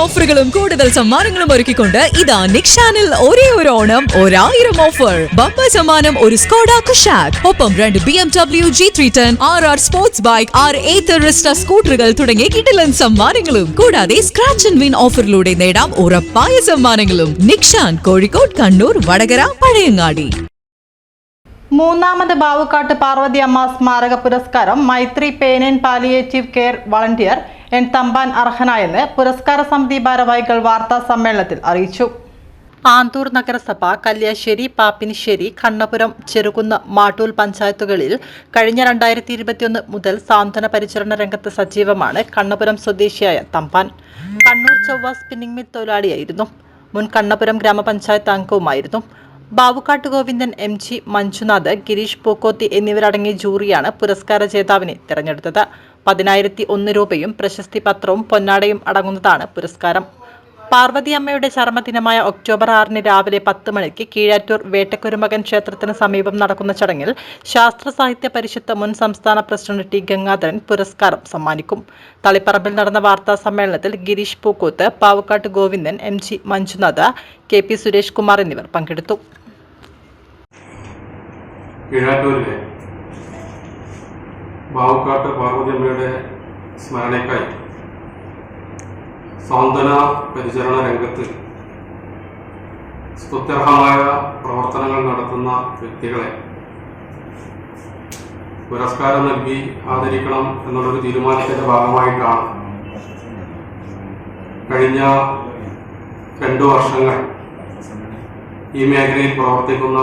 ഓഫറുകളും കൂടുതൽ സമ്മാനങ്ങളും ഒരുക്കിക്കൊണ്ട് ഇതാ നിക്ഷാനിൽ ഒരേ ഒരു ഓണം ഒരായിരം ഓഫർ. ബമ്പ സമ്മാനം ഒരു സ്കോഡ കുഷാക് ഒപ്പം രണ്ട് B M W G three ten R R sports bike R eighth സ്കൂട്ടറുകൾ തുടങ്ങിയ കിടിലൻ സമ്മാനങ്ങളും. കൂടാതെ സ്ക്രാച്ച് ആൻഡ് വിൻ ഓഫറിലൂടെ നേടാം ഉറപ്പായ സമ്മാനങ്ങളും. നിക്ഷാൻ കോഴിക്കോട് കണ്ണൂർ വടകര പഴയങ്ങാടി. മൂന്നാമത് ബാവുക്കാട്ട് പാർവതി അമ്മ സ്മാരക പുരസ്കാരം Maithri and palliative care volunteer N Thampan അർഹനായെന്ന് പുരസ്കാര സമിതി ഭാരവാഹികൾ വാർത്താ സമ്മേളനത്തിൽ അറിയിച്ചു. ആന്തൂർ നഗരസഭ കല്യാശ്ശേരി പാപ്പിനിശ്ശേരി കണ്ണപുരം ചെറുകുന്ന് മാട്ടൂൽ പഞ്ചായത്തുകളിൽ കഴിഞ്ഞ രണ്ടായിരത്തി ഇരുപത്തിയൊന്ന് മുതൽ സാന്ത്വന പരിചരണ രംഗത്ത് സജീവമാണ് കണ്ണപുരം സ്വദേശിയായ തമ്പാൻ. കണ്ണൂർ ചൊവ്വ സ്പിന്നിംഗ് മിൽ തൊഴിലാളിയായിരുന്നു. മുൻ കണ്ണപുരം ഗ്രാമപഞ്ചായത്ത് അംഗവുമായിരുന്നു. ബാബുക്കാട്ട് ഗോവിന്ദൻ എം ജി മഞ്ജുനാഥ് ഗിരീഷ് പൂക്കോത്തി എന്നിവരടങ്ങിയ ജൂറിയാണ് പുരസ്കാര ജേതാവിനെ തിരഞ്ഞെടുത്തത്. പതിനായിരത്തി ഒന്ന് രൂപയും പ്രശസ്തി പത്രവും പൊന്നാടയും അടങ്ങുന്നതാണ് പുരസ്കാരം. പാർവതി അമ്മയുടെ ചർമ്മദിനമായ ഒക്ടോബർ ആറിന് രാവിലെ പത്ത് മണിക്ക് കീഴാറ്റൂർ വേട്ടക്കുരുമകൻ ക്ഷേത്രത്തിന് സമീപം നടക്കുന്ന ചടങ്ങിൽ ശാസ്ത്ര സാഹിത്യ പരിഷത്ത് മുൻ സംസ്ഥാന പ്രസിഡന്റ് ടി ഗംഗാധരൻ പുരസ്കാരം സമ്മാനിക്കും. തളിപ്പറമ്പിൽ നടന്ന വാർത്താ സമ്മേളനത്തിൽ Gireesh Pookkoth Pavakkatt Govindan M G Manjunath K P Suresh Kumar എന്നിവർ പങ്കെടുത്തു. ബാവുക്കാട്ട് പാർവതിയമ്മയുടെ സ്മരണയ്ക്കായി സാന്ത്വന പരിചരണ രംഗത്ത് സ്തുത്യർഹമായ പ്രവർത്തനങ്ങൾ നടത്തുന്ന വ്യക്തികളെ പുരസ്കാരം നൽകി ആദരിക്കണം എന്നുള്ളൊരു തീരുമാനത്തിന്റെ ഭാഗമായിട്ടാണ് കഴിഞ്ഞ രണ്ടു വർഷങ്ങൾ ഈ മേഖലയിൽ പ്രവർത്തിക്കുന്ന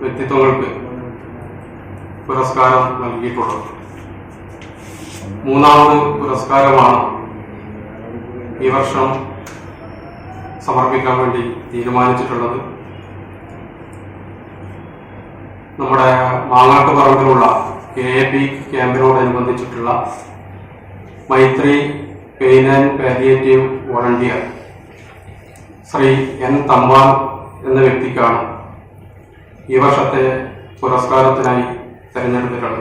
വ്യക്തിത്വങ്ങൾക്ക് പുരസ്കാരം നൽകിയിട്ടുള്ളത് മൂന്നാമത് പുരസ്കാരമാണ് ഈ വർഷം സമർപ്പിക്കാൻ വേണ്ടി തീരുമാനിച്ചിട്ടുള്ളത്. നമ്മുടെ മാങ്ങാട്ട് പറമ്പിലുള്ള K A P ക്യാമ്പിനോടനുബന്ധിച്ചിട്ടുള്ള Maithri pain and palliative volunteer Sri N Thampan എന്ന വ്യക്തിക്കാണ് ഈ വർഷത്തെ പുരസ്കാരത്തിനായി Bernardo